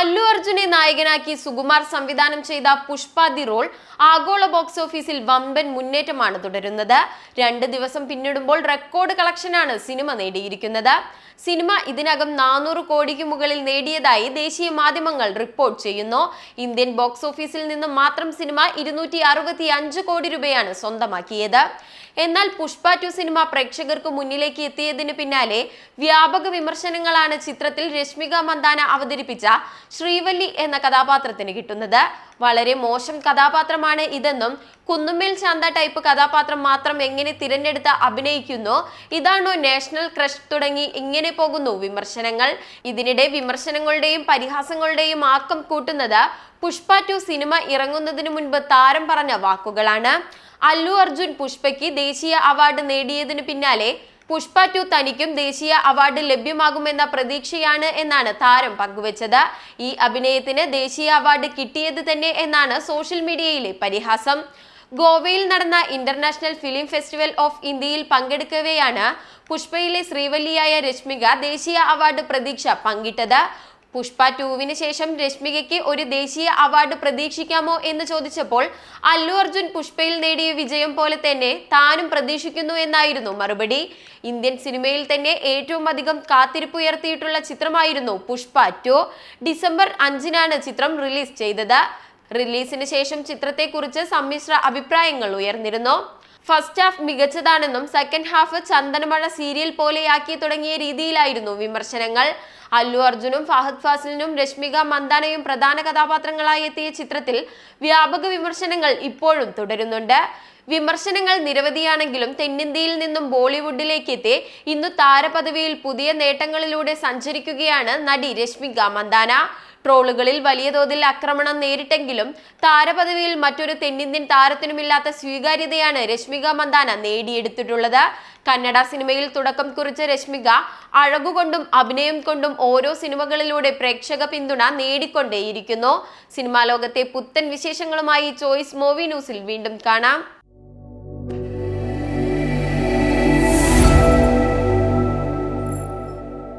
അല്ലു അർജുനെ നായകനാക്കി സുകുമാർ സംവിധാനം ചെയ്ത പുഷ്പ ദി റോൾ ആഗോള ബോക്സ് ഓഫീസിൽ വമ്പൻ മുന്നേറ്റമാണ് തുടരുന്നത്. രണ്ട് ദിവസം പിന്നിടുമ്പോൾ റെക്കോർഡ് കളക്ഷനാണ് സിനിമ നേടിയിരിക്കുന്നത്. സിനിമ ഇതിനകം നാനൂറ് കോടിക്ക് മുകളിൽ നേടിയതായി ദേശീയ മാധ്യമങ്ങൾ റിപ്പോർട്ട് ചെയ്യുന്നു. ഇന്ത്യൻ ബോക്സ് ഓഫീസിൽ നിന്ന് മാത്രം സിനിമ ഇരുന്നൂറ്റി കോടി രൂപയാണ് സ്വന്തമാക്കിയത്. എന്നാൽ പുഷ്പ ടു സിനിമ പ്രേക്ഷകർക്ക് മുന്നിലേക്ക് എത്തിയതിന് പിന്നാലെ വ്യാപക വിമർശനങ്ങളാണ് ചിത്രത്തിൽ രശ്മിക മന്ദാന അവതരിപ്പിച്ച ശ്രീവല്ലി എന്ന കഥാപാത്രത്തിന് കിട്ടുന്നത്. വളരെ മോശം കഥാപാത്രമാണ് ഇതെന്നും കുന്നുമ്മേൽ ശാന്ത ടൈപ്പ് കഥാപാത്രം മാത്രം എങ്ങനെ തിരഞ്ഞെടുത്ത് അഭിനയിക്കുന്നു ഇതാണോ നാഷണൽ ക്രഷ് തുടങ്ങി ഇങ്ങനെ പോകുന്നു വിമർശനങ്ങൾ. ഇതിനിടെ വിമർശനങ്ങളുടെയും പരിഹാസങ്ങളുടെയും ആക്കം കൂട്ടുന്നത് പുഷ്പ ടു സിനിമ ഇറങ്ങുന്നതിന് മുൻപ് താരം പറഞ്ഞ വാക്കുകളാണ്. അല്ലു അർജുൻ പുഷ്പയ്ക്ക് ദേശീയ അവാർഡ് നേടിയതിനു പിന്നാലെ പുഷ്പ ടു തനിക്കും ദേശീയ അവാർഡ് ലഭ്യമാകുമെന്ന പ്രതീക്ഷയാണ് എന്നാണ് താരം പങ്കുവച്ചത്. ഈ അഭിനയത്തിന് ദേശീയ അവാർഡ് കിട്ടിയത് തന്നെ എന്നാണ് സോഷ്യൽ മീഡിയയിലെ പരിഹാസം. ഗോവയിൽ നടന്ന ഇന്റർനാഷണൽ ഫിലിം ഫെസ്റ്റിവൽ ഓഫ് ഇന്ത്യയിൽ പങ്കെടുക്കവെയാണ് പുഷ്പയിലെ ശ്രീവല്ലിയായ രശ്മിക ദേശീയ അവാർഡ് പ്രതീക്ഷ പങ്കിട്ടത്. പുഷ്പ ടൂവിന് ശേഷം രശ്മികയ്ക്ക് ഒരു ദേശീയ അവാർഡ് പ്രതീക്ഷിക്കാമോ എന്ന് ചോദിച്ചപ്പോൾ അല്ലു അർജുൻ പുഷ്പയിൽ നേടിയ വിജയം പോലെ തന്നെ താനും പ്രതീക്ഷിക്കുന്നു എന്നായിരുന്നു മറുപടി. ഇന്ത്യൻ സിനിമയിൽ തന്നെ ഏറ്റവും അധികം കാത്തിരിപ്പുയർത്തിയിട്ടുള്ള ചിത്രമായിരുന്നു പുഷ്പ ടു. ഡിസംബർ അഞ്ചിനാണ് ചിത്രം റിലീസ് ചെയ്തത്. റിലീസിന് ശേഷം ചിത്രത്തെക്കുറിച്ച് സമ്മിശ്ര അഭിപ്രായങ്ങൾ ഉയർന്നിരുന്നു. ഫസ്റ്റ് ഹാഫ് മികച്ചതാണെന്നും സെക്കൻഡ് ഹാഫ് ചന്ദനമഴ സീരിയൽ പോലെയാക്കി തുടങ്ങിയ രീതിയിലായിരുന്നു വിമർശനങ്ങൾ. അല്ലു അർജുനും ഫഹദ് ഫാസിലിനും രശ്മിക മന്ദാനയും പ്രധാന കഥാപാത്രങ്ങളായി എത്തിയ ചിത്രത്തിൽ വ്യാപക വിമർശനങ്ങൾ ഇപ്പോഴും തുടരുന്നുണ്ട്. വിമർശനങ്ങൾ നിരവധിയാണെങ്കിലും തെന്നിന്ത്യയിൽ നിന്നും ബോളിവുഡിലേക്ക് എത്തി ഇന്ന് താരപദവിയിൽ പുതിയ നേട്ടങ്ങളിലൂടെ സഞ്ചരിക്കുകയാണ് നടി രശ്മിക മന്ദാന. ട്രോളുകളിൽ വലിയ തോതിൽ ആക്രമണം നേരിട്ടെങ്കിലും താരപദവിയിൽ മറ്റൊരു തെന്നിന്ത്യൻ താരത്തിനുമില്ലാത്ത സ്വീകാര്യതയാണ് രശ്മിക മന്ദാന നേടിയെടുത്തിട്ടുള്ളത്. കന്നഡ സിനിമയിൽ തുടക്കം കുറിച്ച രശ്മിക അഴകുകൊണ്ടും അഭിനയം കൊണ്ടും ഓരോ സിനിമകളിലൂടെ പ്രേക്ഷക പിന്തുണ നേടിക്കൊണ്ടേയിരിക്കുന്നു. സിനിമാ ലോകത്തെ പുത്തൻ വിശേഷങ്ങളുമായി ചോയ്സ് മൂവി ന്യൂസിൽ വീണ്ടും കാണാം.